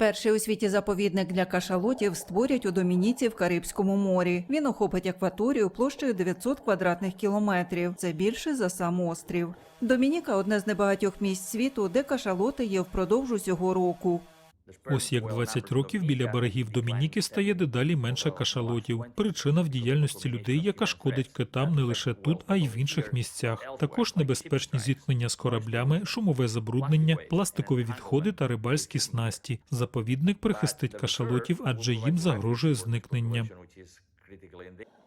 Перший у світі заповідник для кашалотів створять у Домініці в Карибському морі. Він охопить акваторію площею 900 квадратних кілометрів. Це більше за сам острів. Домініка одне з небагатьох місць світу, де кашалоти є впродовж усього року. Ось як 20 років біля берегів Домініки стає дедалі менше кашалотів. Причина в діяльності людей, яка шкодить китам не лише тут, а й в інших місцях. Також небезпечні зіткнення з кораблями, шумове забруднення, пластикові відходи та рибальські снасті. Заповідник прихистить кашалотів, адже їм загрожує зникнення.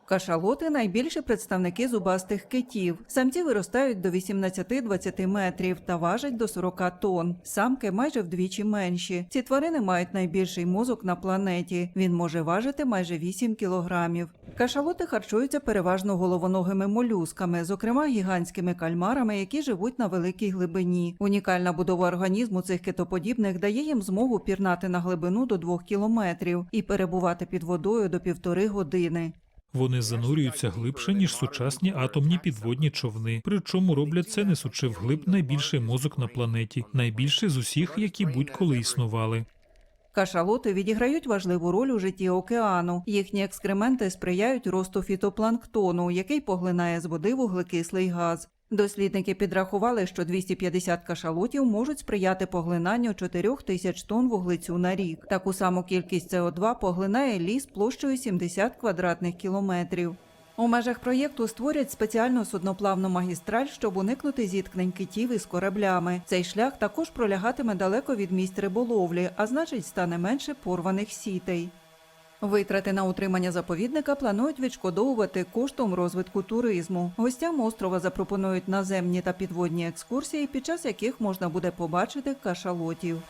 Кашалоти найбільші представники зубастих китів. Самці виростають до 18-20 метрів та важать до 40 тонн. Самки майже вдвічі менші. Ці тварини мають найбільший мозок на планеті. Він може важити майже 8 кілограмів. Кашалоти харчуються переважно головоногими молюсками, зокрема гігантськими кальмарами, які живуть на великій глибині. Унікальна будова організму цих китоподібних дає їм змогу пірнати на глибину до 2 кілометрів і перебувати під водою до півтори години. Вони занурюються глибше, ніж сучасні атомні підводні човни. Причому роблять це, несучи вглиб найбільший мозок на планеті, найбільший з усіх, які будь-коли існували. Кашалоти відіграють важливу роль у житті океану. Їхні екскременти сприяють росту фітопланктону, який поглинає з води вуглекислий газ. Дослідники підрахували, що 250 кашалотів можуть сприяти поглинанню 4 тисяч тонн вуглецю на рік. Таку саму кількість СО2 поглинає ліс площею 70 квадратних кілометрів. У межах проєкту створять спеціальну судноплавну магістраль, щоб уникнути зіткнень китів із кораблями. Цей шлях також пролягатиме далеко від місць риболовлі, а значить стане менше порваних сітей. Витрати на утримання заповідника планують відшкодовувати коштом розвитку туризму. Гостям острова запропонують наземні та підводні екскурсії, під час яких можна буде побачити кашалотів.